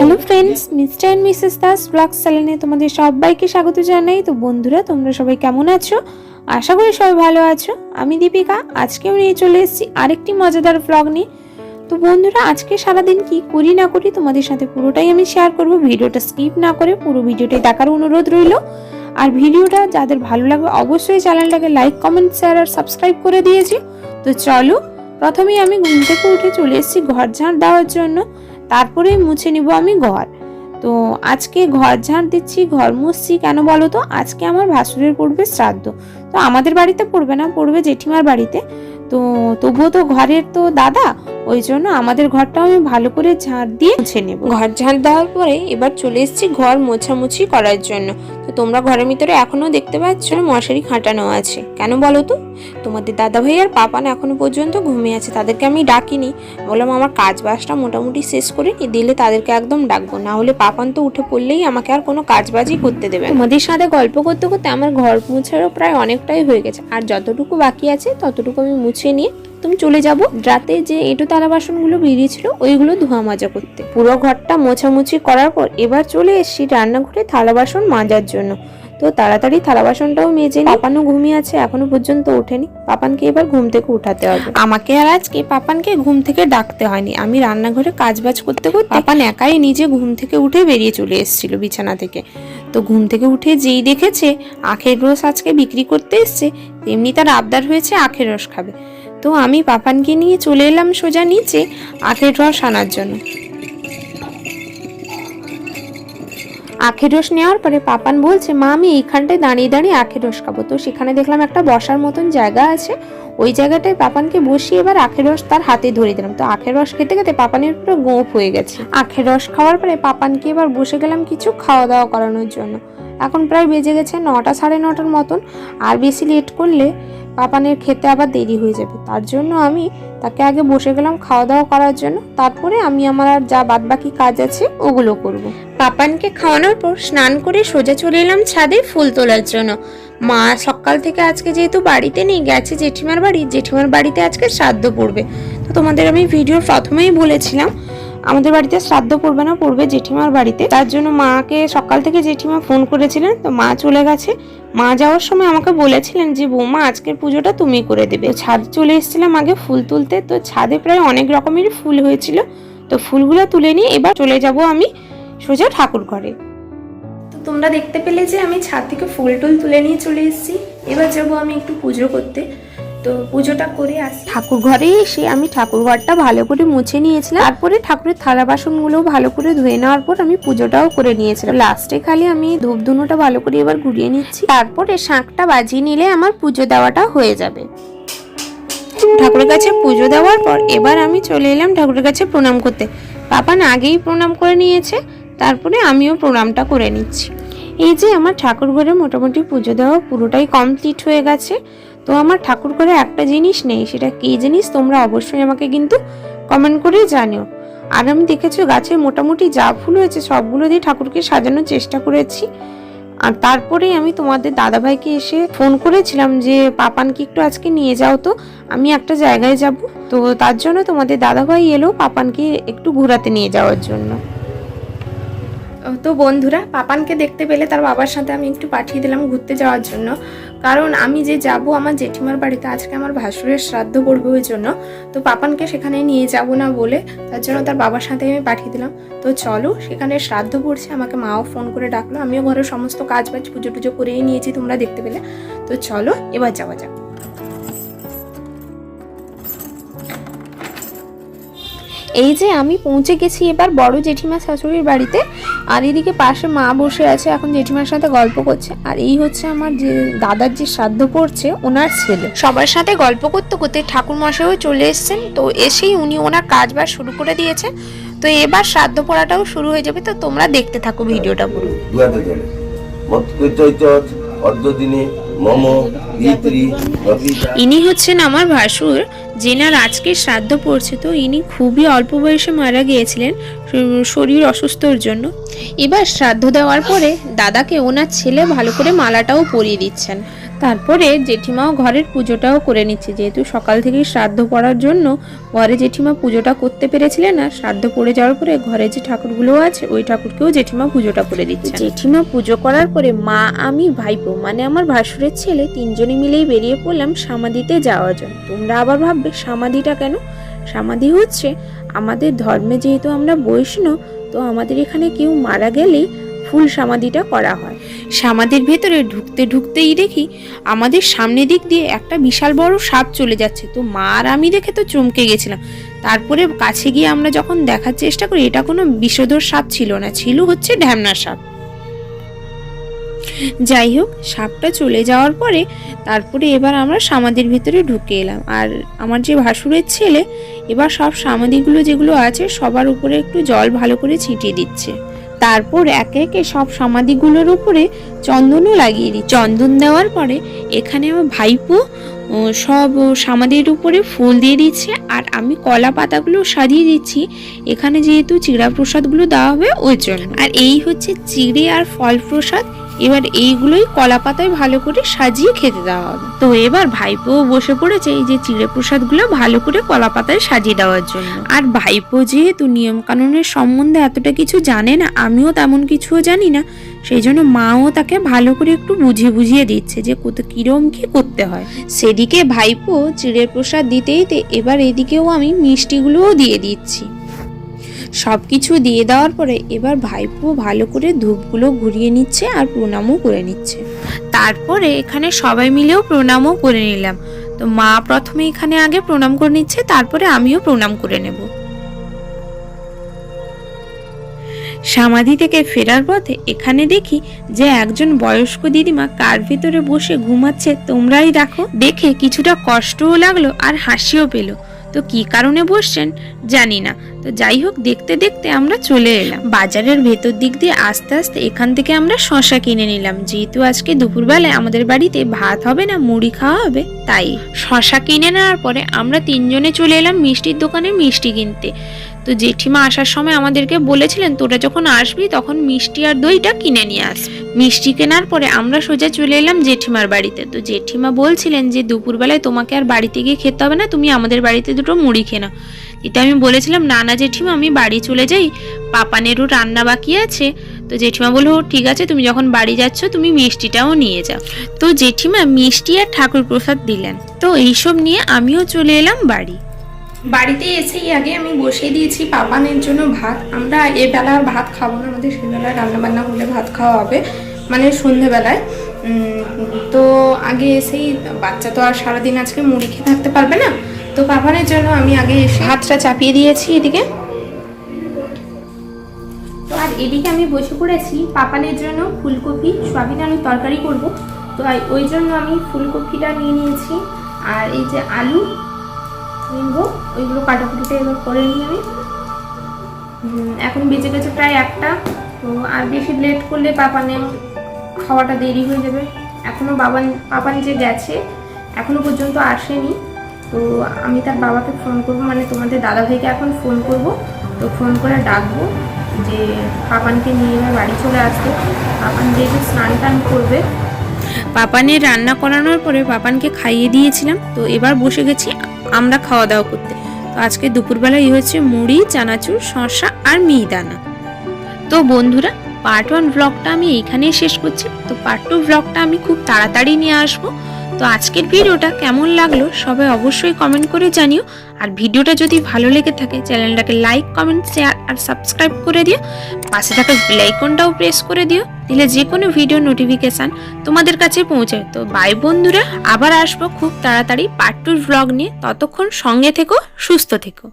Hello friends mister and Mrs Das blog চ্যানেলে তোমাদের সবাইকে স্বাগত জানাই। তো বন্ধুরা, তোমরা সবাই কেমন আছো? আশা করি সবাই ভালো আছো। আমি দীপিকা, আজকেও নিয়ে চলে এসেছি আরেকটি মজাদার ব্লগ নিয়ে। তো বন্ধুরা, আজকে সারাদিন কি করি না করি তোমাদের সাথে পুরোটাই আমি শেয়ার করব। ভিডিওটা স্কিপ না করে পুরো ভিডিওটাই দেখার অনুরোধ রইল। আর ভিডিওটা যাদের ভালো লাগবে, অবশ্যই চ্যানেলটাকে লাইক কমেন্ট শেয়ার আর সাবস্ক্রাইব করে দিয়েছি। তো চলো প্রথমেই আমি ঘুম থেকে উঠে চলে এসেছি ঘর ঝাড় দেওয়ার জন্য। তারপরে মুছে নিব আমি ঘর। তো আজকে ঘর ঝাড় দিচ্ছি, ঘর মুছছি কেন বলো তো? আজকে আমার ভাসুরের পড়বে শ্রাদ্ধ। তো আমাদের বাড়িতে পড়বে না, পড়বে জেঠিমার বাড়িতে। তো তবুও তো ঘরের তো দাদা, ওই জন্য আমাদের ঘরটাও আমি ভালো করে ঝাড় দিয়ে মুছে নেব। ঘর ঝাড় দেওয়ার পরে এবার চলে এসেছি ঘর মোছামুছি করার জন্য। তোমরা ঘরের ভিতরে এখনও দেখতে পাচ্ছ মশারি খাটানো আছে। কেন বলো তো? তোমাদের দাদা ভাই আর পাপান এখনও পর্যন্ত ঘুমিয়ে আছে, তাদেরকে আমি ডাকিনি। বললাম আমার কাজ বাজটা মোটামুটি শেষ করে নি, দিলে তাদেরকে একদম ডাকবো। না হলে পাপান তো উঠে পড়লেই আমাকে আর কোনো কাজ বাজই করতে দেবে। তোমাদের সাথে গল্প করতে করতে আমার ঘর মুছারও প্রায় অনেকটাই হয়ে গেছে, আর যতটুকু বাকি আছে ততটুকু আমি মুছে নিয়ে তুমি চলে যাব। রাতে যে এঁটো থালা বাসনগুলো বেরিয়েছিল ওইগুলো ধোয়া মাজা করতে। পুরো ঘরটা মোছামুছি করার পর এবার চলে এসেছি রান্নাঘরে থালা বাসন মাজার জন্য। তো তাড়াতাড়ি থালা বাসনটাও মেজে। পাপানও ঘুমিয়ে আছে এখনও পর্যন্ত ওঠেনি। পাপানকে এবার ঘুম থেকে উঠাতে হবে। আমাকে আর আজকে পাপানকে ঘুম থেকে ডাকতে হয়নি। আমি রান্নাঘরে কাজবাজ করতে করতে পাপান একাই নিজে ঘুম থেকে উঠে বেরিয়ে চলে এসেছিল বিছানা থেকে। তো ঘুম থেকে উঠে যেই দেখেছে আখের রস আজকে বিক্রি করতে এসছে তেমনি তার আবদার হয়েছে আখের রস খাবে। তো আমি পাপানকে নিয়ে চলে এলাম সোজা নিচে আখের রস আনার জন্য। আখের রস নেওয়ার পরে পাপান বলছে, মা, আমি এইখানটায় দাঁড়িয়ে দাঁড়িয়ে আখের রস খাব। তো সেখানে দেখলাম একটা বসার মতন জায়গা আছে। ওই জায়গাটায় পাপানকে বসিয়ে এবার আখের রস তার হাতে ধরে দিলাম। তো আখের রস খেতে খেতে পাপানের পুরো গোপ হয়ে গেছে। আখের রস খাওয়ার পরে পাপানকে এবার বসে গেলাম কিছু খাওয়া দাওয়া করানোর জন্য। এখন প্রায় বেজে গেছে নটা সাড়ে নটার মতন, আর বেশি লেট করলে পাপানের খেতে আবার দেরি হয়ে যাবে। তার জন্য আমি তাকে আগে বসে গেলাম খাওয়া দাওয়া করার জন্য। তারপরে আমি আমার আর যা বাদবাকি কাজ আছে ওগুলো করব। পাপানকে খাওয়ানোর পর স্নান করে সোজা চলে এলাম ছাদে ফুল তোলার জন্য। মা সকাল থেকে আজকে যেহেতু বাড়িতে নেই, গেছে জেঠিমার বাড়ি, জেঠিমার বাড়িতে আজকে শ্রাদ্ধ পড়বে। তো তোমাদের আমি ভিডিওর প্রথমেই বলেছিলাম, আমাদের বাড়িতে শ্রাদ্ধ পড়বে না, পড়বে জেঠিমার বাড়িতে। তার জন্য মাকে সকাল থেকে জেঠিমা ফোন করেছিলেন, তো মা চলে গেছে। মা যাওয়ার সময় আমাকে বলেছিলেন যে, বৌমা, আজকের পুজোটা তুমি করে দেবে। ছাদ চলে এসেছিলাম আগে ফুল তুলতে। তো ছাদে প্রায় অনেক রকমের ফুল হয়েছিল। তো ফুলগুলো তুলে নিয়ে এবার চলে যাব আমি সোজা ঠাকুর ঘরে। তোমরা দেখতে পেলে যে আমি ছাদ থেকে ফুল টুল তুলে নিয়ে চলে এসেছি। এবার যাব আমি একটু পুজো করতে। তো পুজোটা করে আসি। ঠাকুর ঘরে এসে আমি ঠাকুর ঘরটা ভালো করে মুছে নিয়েছিলাম। তারপরে ঠাকুরের থালা বাসনগুলো ভালো করে ধুয়ে নেওয়ার পর আমি পুজোটাও করে নিয়েছিলাম। লাস্টে খালি আমি ধূপ ধুনোটা ভালো করে এবার ঘুরিয়ে নিচ্ছি। তারপরে শাঁখটা বাজিয়ে নিলে আমার পুজো দেওয়াটা হয়ে যাবে। ঠাকুরের কাছে পুজো দেওয়ার পর এবার আমি চলে এলাম ঠাকুরের কাছে প্রণাম করতে। পাপান আগেই প্রণাম করে নিয়েছে। তারপরে আমিও প্রণামটা করে নিচ্ছি। এই যে আমার ঠাকুর ঘরে মোটামুটি পুজো দেওয়া পুরোটাই কমপ্লিট হয়ে গেছে। তো আমার ঠাকুর ঘরে একটা জিনিস নেই, সেটা কি জিনিস তোমরা অবশ্যই আমাকে কিন্তু কমেন্ট করে জানিও। আর আমি দেখেছ গাছে মোটামুটি যা ফুল হয়েছে সবগুলো দিয়ে ঠাকুরকে সাজানোর চেষ্টা করেছি। আর তারপরে আমি তোমাদের দাদাভাইকে এসে ফোন করেছিলাম যে, পাপানকে একটু আজকে নিয়ে যাও তো, আমি একটা জায়গায় যাব। তো তার জন্য তোমাদের দাদাভাই এলো পাপানকে একটু ঘোরাতে নিয়ে যাওয়ার জন্য। তো বন্ধুরা, পাপানকে দেখতে পেলে তার বাবার সাথে আমি একটু পাঠিয়ে দিলাম ঘুরতে যাওয়ার জন্য। কারণ আমি যে যাব আমার জেঠিমার বাড়িতে, আজকে আমার ভাসুরের শ্রাদ্ধ পড়বে ওই জন্য। তো পাপানকে সেখানে নিয়ে যাব না বলে তার জন্য তার বাবার সাথে আমি পাঠিয়ে দিলাম। তো চলো, সেখানে শ্রাদ্ধ পড়ছে, আমাকে মাও ফোন করে ডাকলো। আমিও ঘরের সমস্ত কাজ বাজ পুজো টুজো করেই নিয়েছি তোমরা দেখতে পেলে। তো চলো, এবার যাওয়া যাক। এই যে আমি পৌঁছে গেছি এবার বড় জেঠিমা শাশুড়ির বাড়িতে। আর এদিকে পাশে মা বসে আছে, এখন জেঠিমার সাথে গল্প করছে। আর এই হচ্ছে আমার যে দাদার যে শ্রাদ্ধ পড়ছে, ওনার ছেলে। সবার সাথে গল্প করতে করতে ঠাকুর মশাইও চলে এসেছেন। তো এসেই উনি ওনার কাজ বাজ শুরু করে দিয়েছে। তো এবার শ্রাদ্ধ পড়াটাও শুরু হয়ে যাবে। তো তোমরা দেখতে থাকো ভিডিওটা পুরো। ইনি হচ্ছেন আমার ভাসুর যেনার আজকে শ্রাদ্ধ পড়ছে তো ইনি খুবই অল্প বয়সে মারা গিয়েছিলেন শরীর অসুস্থর জন্য। এবার শ্রাদ্ধ দেওয়ার পরে দাদাকে ওনার ছেলে ভালো করে মালাটাও পরিয়ে দিচ্ছেন। তারপরে জেঠিমাও ঘরের পুজোটাও করে নিচ্ছে। যেহেতু সকাল থেকেই শ্রাদ্ধ পড়ার জন্য ঘরে জেঠিমা পুজোটা করতে পেরেছিলেন না শ্রাদ্ধ পড়ে যাওয়ার পরে ঘরে যে ঠাকুরগুলো আছে, ওই ঠাকুরকেও জেঠিমা পুজোটা করে দিচ্ছে জেঠিমা পুজো করার পরে মা, আমি, ভাইপো মানে আমার ভাসুরের ছেলে তিনজনে মিলেই বেরিয়ে পড়লাম সমাধিতে যাওয়ার জন্য। তোমরা আবার ভাববে, সমাধিটা কেন? সমাধি হচ্ছে আমাদের ধর্মে যেহেতু আমরা বৈষ্ণব, তো আমাদের এখানে কেউ মারা গেলেই ফুল সমাধিটা করা হয়। সমাধির ভেতরে ঢুকতে ঢুকতেই দেখি আমাদের সামনে দিক দিয়ে একটা বিশাল বড় সাপ চলে যাচ্ছে। তো মা আর আমি দেখে তো চমকে গেছিলাম। তারপরে কাছে গিয়ে আমরা যখন দেখার চেষ্টা করি, এটা কোনো বিষধর সাপ ছিল না, ছিল হচ্ছে ঢ্যামনা সাপ। যাই হোক, সাপটা চলে যাওয়ার পরে তারপরে এবার আমরা সমাধির ভিতরে ঢুকে এলাম। আর আমার যে ভাসুরের ছেলে, এবার সব সমাধিগুলো যেগুলো আছে, সবার উপরে একটু জল ভালো করে ছিটিয়ে দিচ্ছে। তারপর একে একে সব সমাধিগুলোর উপরে চন্দনও লাগিয়ে দিই। চন্দন দেওয়ার পরে এখানে আমার ভাইপো সব সমাধির উপরে ফুল দিয়ে দিচ্ছে আর আমি কলা পাতাগুলো সাজিয়ে দিচ্ছি। এখানে যেহেতু চিড়া প্রসাদগুলো দেওয়া হবে ওই জন্য। আর এই হচ্ছে চিড়ে আর ফল প্রসাদ এবার এইগুলোই কলা পাতায় ভালো করে সাজিয়ে খেতে দেওয়া হবে। তো এবার ভাইপো বসে পড়েছে এই যে চিড়ে প্রসাদগুলো ভালো করে কলা পাতায় সাজিয়ে দেওয়ার জন্য। আর ভাইপো যেহেতু নিয়ম কানুনের সম্বন্ধে এতটা কিছু জানে না, আমিও তেমন কিছুও জানি না, সেই জন্য মাও তাকে ভালো করে একটু বুঝিয়ে বুঝিয়ে দিচ্ছে যে কত কিরম কি করতে হয়। সেদিকে ভাইপো চিড়ের প্রসাদ দিতে দিতে এবার এদিকেও আমি মিষ্টিগুলোও দিয়ে দিচ্ছি। সব কিছু দিয়ে দেওয়ার পরে এবার ভাইপো ভালো করে ধূপগুলো ঘুরিয়ে নিচ্ছে আর প্রণামও করে নিচ্ছে। তারপরে এখানে সবাই মিলেও প্রণামও করে নিলাম। তো মা প্রথমে এখানে আগে প্রণাম করে নিচ্ছে, তারপরে আমিও প্রণাম করে নেব। সমাধি থেকে ফেরার পথে এখানে দেখি যে একজন বয়স্ক দিদিমা কার ভিতরে বসে ঘুমাচ্ছে তোমরাই দেখো। দেখে কিছুটা কষ্টও লাগল আর হাসিও পেল। তো কি কারণে বসছেন? জানি না। তো যাই হোক, দেখতে দেখতে আমরা চলে এলাম। বাজারের ভেতর দিক দিয়ে আস্তে আস্তে এখান থেকে আমরা শশা কিনে নিলাম। যেহেতু আজকে দুপুরবেলায় আমাদের বাড়িতে ভাত হবে না, মুড়ি খাওয়া হবে, তাই শশা কিনে নেওয়ার পরে আমরা তিনজনে চলে এলাম মিষ্টির দোকানে মিষ্টি কিনতে। তো জেঠিমা আসার সময় আমাদেরকে বলেছিলেন, তোরা যখন আসবি তখন মিষ্টি আর দইটা কিনে নিয়ে আস। মিষ্টি কেনার পরে আমরা সোজা চলে এলাম জেঠিমার বাড়িতে। তো জেঠিমা বলছিলেন যে, দুপুরবেলায় তোমাকে আর বাড়িতে গিয়ে খেতে হবে না, তুমি আমাদের বাড়িতে দুটো মুড়ি খেয়ে নাও। এটা আমি বলেছিলাম, না না জেঠিমা, আমি বাড়ি চলে যাই পাপানেরও রান্না বাকি আছে। তো জেঠিমা বলল ঠিক আছে, তুমি যখন বাড়ি যাচ্ছ, তুমি মিষ্টিটাও নিয়ে যাও। তো জেঠিমা মিষ্টি আর ঠাকুর প্রসাদ দিলেন। তো এইসব নিয়ে আমিও চলে এলাম বাড়ি। বাড়িতে এসেই আগে আমি বসিয়ে দিয়েছি পাপানের জন্য ভাত। আমরা এ বেলা আর ভাত খাব না, আমাদের সেবেলায় রান্না বান্না হলে ভাত খাওয়া হবে মানে সন্ধেবেলায়। তো আগে এসেই বাচ্চা তো আর সারাদিন আজকে মুড়ি খেয়ে থাকতে পারবে না, তো পাপানের জন্য আমি আগে এসে ভাতটা চাপিয়ে দিয়েছি এদিকে। তো আর এদিকে আমি বসে পড়েছি, পাপানের জন্য ফুলকপি, সয়াবিন, আলুর তরকারি করব। তো ওই জন্য আমি ফুলকপিটা নিয়ে নিয়েছি, আর এই যে আলু নিবো। ওইগুলো কাটাকুটিটা এবার করে নিই আমি। এখন বেঁচে গেছে প্রায় একটা। তো আর বেশি লেট করলে পাপানের খাওয়াটা দেরি হয়ে যাবে। এখনও বাবান, পাপান যে গেছে, এখনও পর্যন্ত আসেনি। তো আমি তার বাবাকে ফোন করব। মানে তোমাদের দাদা ভাইকে এখন ফোন করব। তো ফোন করে ডাকবো যে পাপানকে নিয়ে এবার বাড়ি চলে আসবে। পাপান যেহেতু স্নান টান করবে। পাপানের রান্না করানোর পরে পাপানকে খাইয়ে দিয়েছিলাম। তো এবার বসে গেছি আমরা খাওয়া দাওয়া করতে। তো আজকে দুপুরবেলায় হয়েছে মুড়ি, চানাচুর, শসা আর মিহিদানা তো বন্ধুরা পার্ট ওয়ান ব্লগটা আমি এইখানেই শেষ করছি। তো পার্ট টু ব্লগটা আমি খুব তাড়াতাড়ি নিয়ে আসব। তো আজকের ভিডিওটা কেমন লাগল সবাই অবশ্যই কমেন্ট করে জানিও। আর ভিডিওটা যদি ভালো লেগে থাকে, চ্যানেলটাকে লাইক কমেন্ট শেয়ার আর সাবস্ক্রাইব করে দিও। পাশে থাকা বেল আইকনটাও প্রেস করে দিও। দিলে যে কোনো ভিডিও নোটিফিকেশান তোমাদের কাছে পৌঁছায়। তো বাই বন্ধুরা, আবার আসব খুব তাড়াতাড়ি পার্ট টুর ব্লগ নিয়ে। ততক্ষণ সঙ্গে থেকো, সুস্থ থেকো।